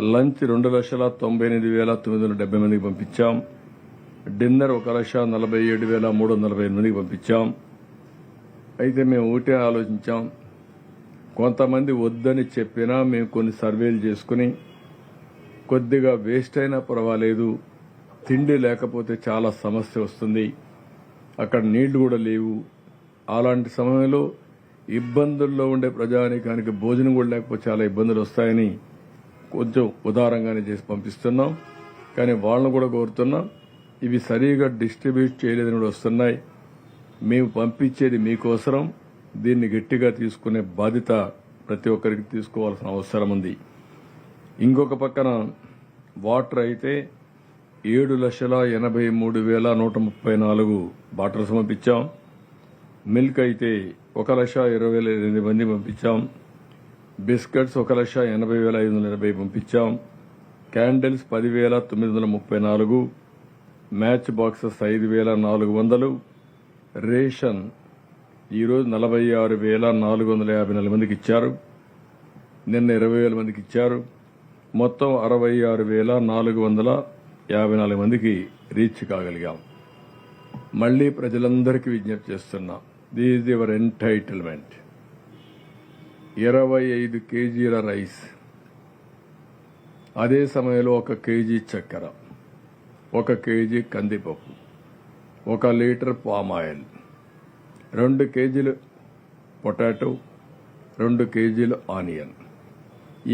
Lunch రెండు లక్షల తొంభై ఎనిమిది వేల తొమ్మిది వందల డెబ్బై మందికి పంపించాం. డిన్నర్ ఒక లక్ష నలభై ఏడు వేల మూడు వందల నలభై ఎనిమిదికి మందికి పంపించాం. అయితే మేము ఒకటే ఆలోచించాం. కొంతమంది వద్దని చెప్పినా మేము కొన్ని సర్వేలు చేసుకుని కొద్దిగా వేస్ట్ అయినా పర్వాలేదు. తిండి లేకపోతే చాలా సమస్య వస్తుంది. అక్కడ నీళ్ళు కూడా లేవు. అలాంటి సమయంలో ఇబ్బందుల్లో ఉండే ప్రజానికానికి భోజనం కూడా లేకపోతే చాలా ఇబ్బందులు వస్తాయని కొంచెం ఉదారంగానే చేసి పంపిస్తున్నాం. కానీ వాళ్ళని కూడా కోరుతున్నాం ఇవి సరిగా డిస్ట్రిబ్యూట్ చేయలేదని కూడా వస్తున్నాయి. మేము పంపించేది మీకోసరం దీన్ని గట్టిగా తీసుకునే బాధ్యత ప్రతి ఒక్కరికి తీసుకోవాల్సిన అవసరం ఉంది. ఇంకొక పక్కన వాటర్ అయితే ఏడు లక్షల ఎనభై మూడు వేల నూట ముప్పై నాలుగు బాటర్స్ పంపించాం. మిల్క్ అయితే ఒక లక్ష ఇరవై వేల ఎనిమిది మంది పంపించాం. బిస్కెట్స్ ఒక లక్ష ఎనభై వేల ఐదు వందల ఎనభై పంపించాం. క్యాండిల్స్ పదివేల తొమ్మిది వందల ముప్పై నాలుగు. మ్యాచ్ బాక్సెస్ ఐదు వేల నాలుగు వందలు. రేషన్ ఈరోజు నలభై ఆరు వేల నాలుగు వందల యాభై నాలుగు మందికి ఇచ్చారు. నిన్న ఇరవై వేల మందికి ఇచ్చారు. మొత్తం అరవై ఆరు వేల నాలుగు వందల యాభై నాలుగు మందికి రీచ్ కాగలిగాం. మళ్ళీ ప్రజలందరికీ విజ్ఞప్తి చేస్తున్నా దీస్ యువర్ ఎంటైటిల్మెంట్ ఇరవై ఐదు కేజీల రైస్. అదే సమయంలో ఒక కేజీ చక్కెర ఒక కేజీ కందిపప్పు ఒక లీటర్ పామ్ ఆయిల్ రెండు కేజీలు పొటాటో రెండు కేజీలు ఆనియన్.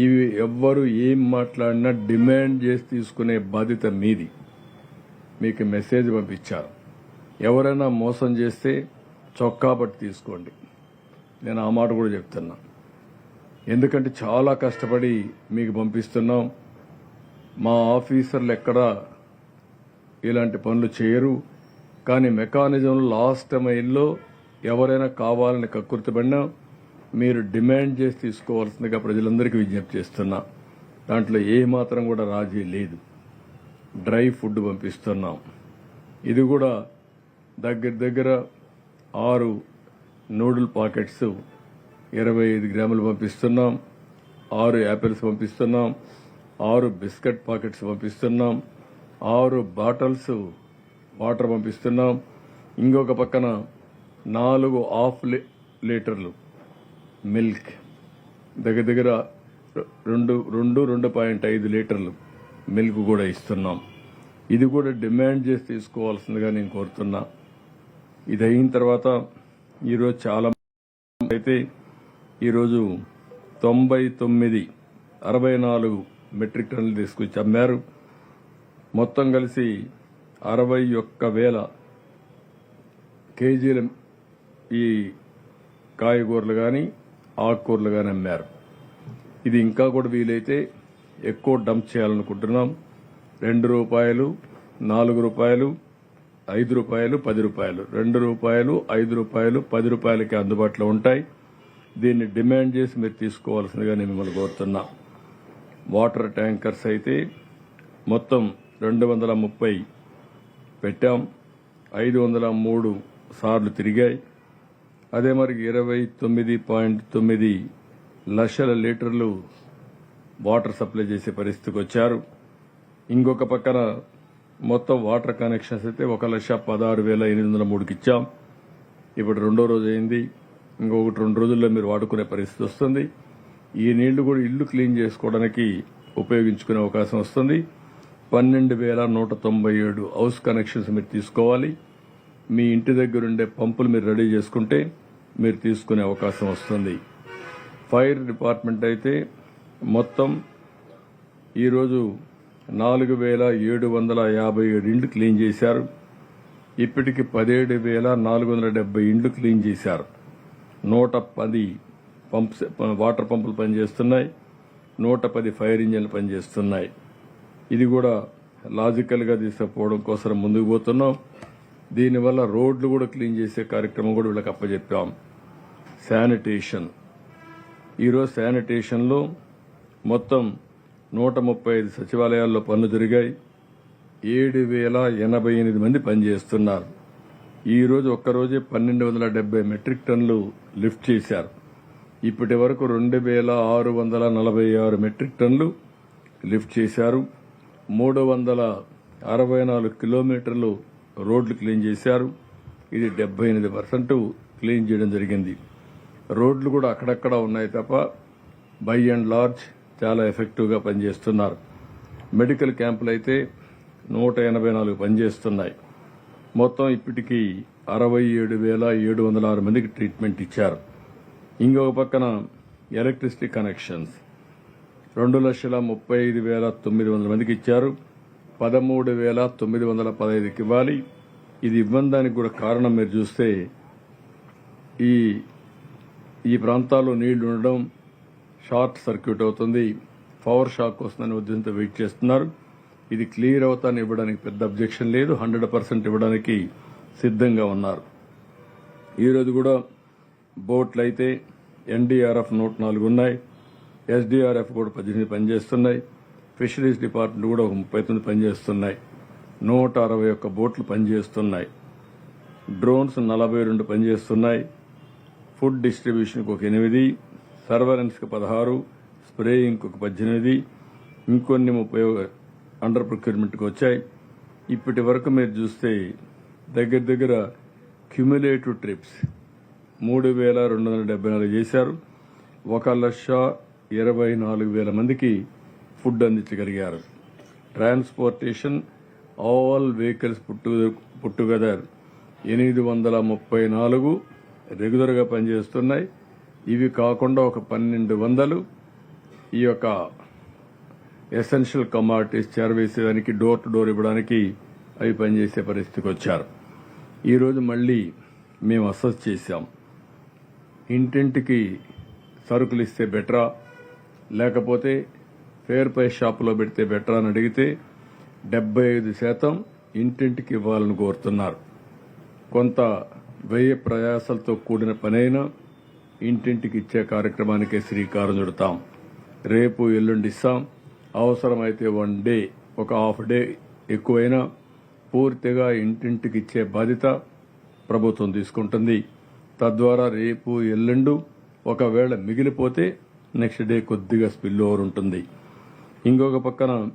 ఇవి ఎవ్వరు ఏం మాట్లాడినా డిమాండ్ చేసి తీసుకునే బాధ్యత మీది. మీకు మెసేజ్ పంపించారు ఎవరైనా మోసం చేస్తే చొక్కా పట్టి తీసుకోండి. నేను ఆ మాట కూడా చెప్తున్నా. ఎందుకంటే చాలా కష్టపడి మీకు పంపిస్తున్నాం. మా ఆఫీసర్లు ఎక్కడా ఇలాంటి పనులు చేయరు. కానీ మెకానిజం లాస్ట్ మైల్లో ఎవరైనా కావాలని కక్కుర్తిపడినా మీరు డిమాండ్ చేసి తీసుకోవాల్సిందిగా ప్రజలందరికీ విజ్ఞప్తి చేస్తున్నా. దాంట్లో ఏమాత్రం కూడా రాజీ లేదు. డ్రై ఫుడ్ పంపిస్తున్నాం. ఇది కూడా దగ్గర దగ్గర ఆరు నూడిల్ పాకెట్స్ ఇరవై ఐదు గ్రాములు పంపిస్తున్నాం ఆరు యాపిల్స్ పంపిస్తున్నాం ఆరు బిస్కెట్ పాకెట్స్ పంపిస్తున్నాం ఆరు బాటిల్స్ వాటర్ పంపిస్తున్నాం. ఇంకొక పక్కన నాలుగు హాఫ్ లీ- లీటర్లు మిల్క్. దగ్గర దగ్గర రెండు రెండు రెండు పాయింట్ ఐదు లీటర్లు మిల్క్ కూడా ఇస్తున్నాం. ఇది కూడా డిమాండ్ చేసి తీసుకోవాల్సిందిగా నేను కోరుతున్నా. ఇది అయిన తర్వాత ఈరోజు చాలా అయితే ఈరోజు తొంభై తొమ్మిది అరవై నాలుగు మెట్రిక్ టన్నులు తీసుకొచ్చి అమ్మారు. మొత్తం కలిసి అరవై ఒక్క వేల కేజీల ఈ కాయగూరలు కానీ ఆకుకూరలు కానీ అమ్మారు. ఇది ఇంకా కూడా వీలైతే ఎక్కువ డంప్ చేయాలనుకుంటున్నాం. రెండు రూపాయలు నాలుగు రూపాయలు ఐదు రూపాయలు పది రూపాయలు. రెండు రూపాయలు ఐదు రూపాయలు పది రూపాయలకి అందుబాటులో ఉంటాయి. దీన్ని డిమాండ్ చేసి మీరు తీసుకోవాల్సిందిగా నేను మిమ్మల్ని కోరుతున్నా. వాటర్ ట్యాంకర్స్ అయితే మొత్తం రెండు వందల ముప్పై పెట్టాం. ఐదు వందల మూడు సార్లు తిరిగాయి. అదే మరి ఇరవై తొమ్మిది పాయింట్ తొమ్మిది లక్షల లీటర్లు వాటర్ సప్లై చేసే పరిస్థితికి వచ్చారు. ఇంకొక పక్కన మొత్తం వాటర్ కనెక్షన్స్ అయితే ఒక లక్ష పదహారు వేల ఎనిమిది వందల మూడుకి ఇచ్చాం. ఇప్పుడు రెండో రోజు అయింది. ఇంకొకటి రెండు రోజుల్లో మీరు వాడుకునే పరిస్థితి వస్తుంది. ఈ నీళ్ళు కూడా ఇల్లు క్లీన్ చేసుకోవడానికి ఉపయోగించుకునే అవకాశం వస్తుంది. పన్నెండు వేల నూట తొంభై ఏడు హౌస్ కనెక్షన్స్ మీరు తీసుకోవాలి. మీ ఇంటి దగ్గర ఉండే పంపులు మీరు రెడీ చేసుకుంటే మీరు తీసుకునే అవకాశం వస్తుంది. ఫైర్ డిపార్ట్మెంట్ అయితే మొత్తం ఈరోజు నాలుగు వేల ఏడు వందల యాభై ఏడు ఇండ్లు క్లీన్ చేశారు. ఇప్పటికి పదిహేడు వేల నాలుగు వందల డెబ్బై ఇండ్లు క్లీన్ చేశారు. నూట పది పంప్స్ వాటర్ పంపులు పనిచేస్తున్నాయి. నూట పది ఫైర్ ఇంజన్లు పనిచేస్తున్నాయి. ఇది కూడా లాజికల్గా తీసుకుపోవడం కోసం ముందుకు పోతున్నాం. దీనివల్ల రోడ్లు కూడా క్లీన్ చేసే కార్యక్రమం కూడా వీళ్ళకి అప్పచెప్పాం శానిటేషన్. ఈరోజు శానిటేషన్లో మొత్తం నూట ముప్పై ఐదు సచివాలయాల్లో పనులు జరిగాయి. ఏడు వేల ఎనభై ఎనిమిది మంది పనిచేస్తున్నారు. ఈ రోజు ఒక్కరోజే పన్నెండు వందల డెబ్బై మెట్రిక్ టన్నులు లిఫ్ట్ చేశారు. ఇప్పటి వరకు రెండు వేల ఆరు వందల నలభై ఆరు మెట్రిక్ టన్నులు లిఫ్ట్ చేశారు. మూడు వందల అరవై నాలుగు కిలోమీటర్లు రోడ్లు క్లీన్ చేశారు. ఇది డెబ్బై ఎనిమిది పర్సెంట్ క్లీన్ చేయడం జరిగింది. రోడ్లు కూడా అక్కడక్కడ ఉన్నాయి తప్ప బై అండ్ లార్జ్ చాలా ఎఫెక్టివ్గా పనిచేస్తున్నారు. మెడికల్ క్యాంపులు అయితే నూట ఎనభై నాలుగు పనిచేస్తున్నాయి. మొత్తం ఇప్పటికీ అరవై ఏడు వేల ఏడు వందల ఆరు మందికి ట్రీట్మెంట్ ఇచ్చారు. ఇంకొక పక్కన ఎలక్ట్రిసిటీ కనెక్షన్స్. రెండు లక్షల ముప్పై ఐదు వేల తొమ్మిది వందల మందికి ఇచ్చారు. పదమూడు వేల తొమ్మిది వందల పదహైదుకి ఇవ్వాలి. ఇది ఇవ్వడానికి కూడా కారణం మీరు చూస్తే ఈ ఈ ప్రాంతాల్లో నీళ్ళు ఉండడం షార్ట్ సర్క్యూట్ అవుతుంది. పవర్ షాక్ వస్తుందని ఉద్దేశంతో వెయిట్ చేస్తున్నారు. ఇది క్లియర్ అవుతాను ఇవ్వడానికి పెద్ద అబ్జెక్షన్ లేదు హండ్రెడ్ పర్సెంట్ ఇవ్వడానికి సిద్ధంగా ఉన్నారు. ఈరోజు కూడా బోట్లు అయితే ఎన్డీఆర్ఎఫ్ నూట నాలుగు ఉన్నాయి ఎస్డీఆర్ఎఫ్ కూడా పద్దెనిమిది పనిచేస్తున్నాయి ఫిషరీస్ డిపార్ట్మెంట్ కూడా ఒక ముప్పై తొమ్మిది పనిచేస్తున్నాయి నూట అరవై ఒక్క బోట్లు పనిచేస్తున్నాయి డ్రోన్స్ నలభై రెండు పనిచేస్తున్నాయి ఫుడ్ డిస్ట్రిబ్యూషన్కి ఒక ఎనిమిది సర్వరెన్స్కి పదహారు స్ప్రేయింగ్కి ఒక పద్దెనిమిది ఇంకొన్ని ముప్పై అండర్ ప్రొక్యూర్మెంట్కి వచ్చాయి. ఇప్పటి వరకు మీరు చూస్తే దగ్గర దగ్గర క్యుములేటివ్ ట్రిప్స్ మూడు వేల రెండు వందల డెబ్బై నాలుగు చేశారు. ఒక లక్ష ఇరవై నాలుగు వేల మందికి food అందించగలిగారు. Transportation all vehicles put put together ఎనిమిది వందల ముప్పై నాలుగు రెగ్యులర్గా పనిచేస్తున్నాయి. ఇవి కాకుండా ఒక పన్నెండు వందలు ఈ యొక్క ఎసెన్షియల్ కమాడిటీస్ చేరవేసేదానికి డోర్ టు డోర్ ఇవ్వడానికి అవి పనిచేసే పరిస్థితికి వచ్చారు. ఈరోజు మళ్ళీ మేము అసెస్ చేశాం. ఇంటింటికి సరుకులు ఇస్తే బెటరా? లేకపోతే ఫేర్ పై షాపులో పెడితే బెటరా అని అడిగితే డెబ్బై ఐదు శాతం ఇంటింటికి ఇవ్వాలని కోరుతున్నారు. కొంత వ్యయ ప్రయాసాలతో కూడిన పనైనా ఇంటింటికి ఇచ్చే కార్యక్రమానికే శ్రీకారం చుడతాం. రేపు ఎల్లుండి ఇస్తాం. అవసరమైతే వన్ డే ఒక హాఫ్ డే ఎక్కువైనా పూర్తిగా ఇంటింటికి ఇచ్చే బాధ్యత ప్రభుత్వం తీసుకుంటుంది. తద్వారా రేపు ఎల్లుండు ఒకవేళ మిగిలిపోతే నెక్స్ట్ డే కొద్దిగా స్పిల్ ఓవర్ ఉంటుంది. ఇంకొక పక్కన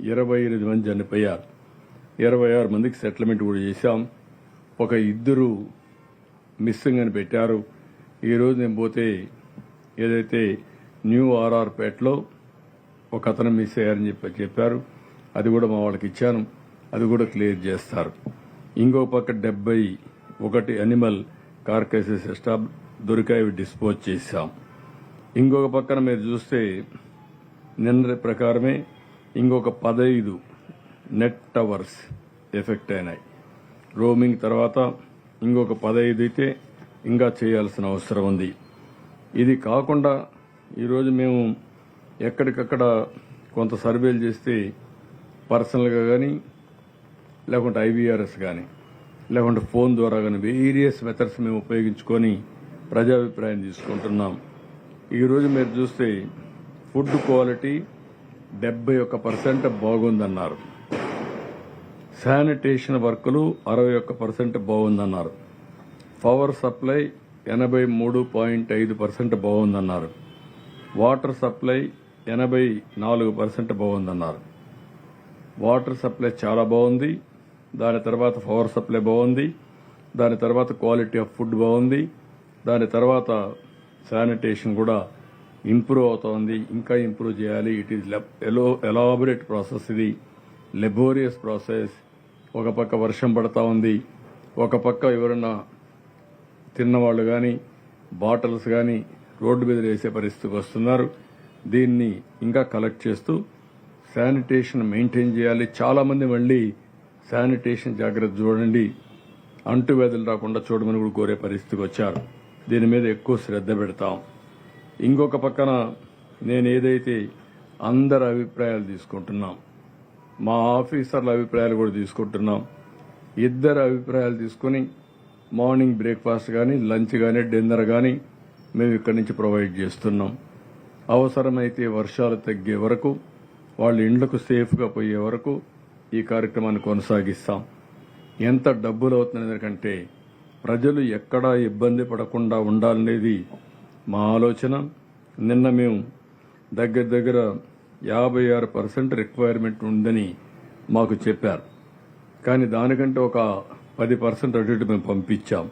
ఇరవై ఎనిమిది మంది చనిపోయారు. ఇరవై ఆరు మందికి సెటిల్మెంట్ కూడా చేశాం. ఒక ఇద్దరు మిస్సింగ్ అని పెట్టారు. ఈరోజు నేను పోతే ఏదైతే న్యూ ఆర్ఆర్పేటలో ఒక అతను మిస్ అయ్యారని చెప్పి చెప్పారు. అది కూడా మా వాళ్ళకి ఇచ్చాను. అది కూడా క్లియర్ చేస్తారు. ఇంకో పక్క డెబ్బై ఒకటి అనిమల్ కార్కేసెస్ స్టాప్ దొరికాయి డిస్పోజ్ చేశాం. ఇంకొక పక్కన మీరు చూస్తే నిన్న ప్రకారమే ఇంకొక పదైదు నెట్ టవర్స్ ఎఫెక్ట్ అయినాయి. రోమింగ్ తర్వాత ఇంకొక పదైదు అయితే ఇంకా చేయాల్సిన అవసరం ఉంది. ఇది కాకుండా ఈరోజు మేము ఎక్కడికక్కడ కొంత సర్వేలు చేస్తే పర్సనల్గా కానీ లేకుంటే ఐవీఆర్ఎస్ కానీ లేకుంటే ఫోన్ ద్వారా కానీ వేరియస్ మెథడ్స్ మేము ఉపయోగించుకొని ప్రజాభిప్రాయం తీసుకుంటున్నాం. ఈరోజు మీరు చూస్తే ఫుడ్ క్వాలిటీ డెబ్బై ఒక్క పర్సెంట్ బాగుందన్నారు. శానిటేషన్ వర్కులు అరవై ఒక్క పర్సెంట్ బాగుందన్నారు. పవర్ సప్లై ఎనభై మూడు పాయింట్ ఐదు పర్సెంట్ బాగుందన్నారు. వాటర్ సప్లై ఎనభై నాలుగు పర్సెంట్ బాగుందన్నారు. వాటర్ సప్లై చాలా బాగుంది. దాని తర్వాత పవర్ సప్లై బాగుంది. దాని తర్వాత క్వాలిటీ ఆఫ్ ఫుడ్ బాగుంది. దాని తర్వాత శానిటేషన్ కూడా ఇంప్రూవ్ అవుతోంది. ఇంకా ఇంప్రూవ్ చేయాలి. ఇట్ ఈస్ ఎలో ఎలాబరేట్ ప్రాసెస్ ఇది. లెబోరియస్ ప్రాసెస్ ఒక పక్క వర్షం పడతా ఉంది. ఒక పక్క ఎవరన్నా తిన్నవాళ్ళు కానీ బాటిల్స్ కానీ రోడ్డు మీద వేసే పరిస్థితికి వస్తున్నారు. దీన్ని ఇంకా కలెక్ట్ చేస్తూ శానిటేషన్ మెయింటైన్ చేయాలి. చాలామంది మళ్ళీ శానిటేషన్ జాగ్రత్త చూడండి. అంటువ్యాధులు రాకుండా చూడమని కూడా కోరే పరిస్థితికి వచ్చారు. దీని మీద ఎక్కువ శ్రద్ధ పెడతాం. ఇంకొక పక్కన నేను ఏదైతే అందరి అభిప్రాయాలు తీసుకుంటున్నాం మా ఆఫీసర్ల అభిప్రాయాలు కూడా తీసుకుంటున్నాం. ఇద్దరు అభిప్రాయాలు తీసుకుని మార్నింగ్ బ్రేక్ఫాస్ట్ కానీ లంచ్ కానీ డిన్నర్ కానీ మేము ఇక్కడి నుంచి ప్రొవైడ్ చేస్తున్నాం. అవసరమైతే వర్షాలు తగ్గే వరకు వాళ్ళ ఇండ్లకు సేఫ్గా పోయే వరకు ఈ కార్యక్రమాన్ని కొనసాగిస్తాం. ఎంత డబ్బులు అవుతున్నది కంటే ప్రజలు ఎక్కడా ఇబ్బంది పడకుండా ఉండాలనేది మా ఆలోచన. నిన్న మేము దగ్గర దగ్గర యాభై ఆరు పర్సెంట్ రిక్వైర్మెంట్ ఉందని మాకు చెప్పారు. కానీ దానికంటే ఒక పది పర్సెంట్ అటు మేము పంపించాం.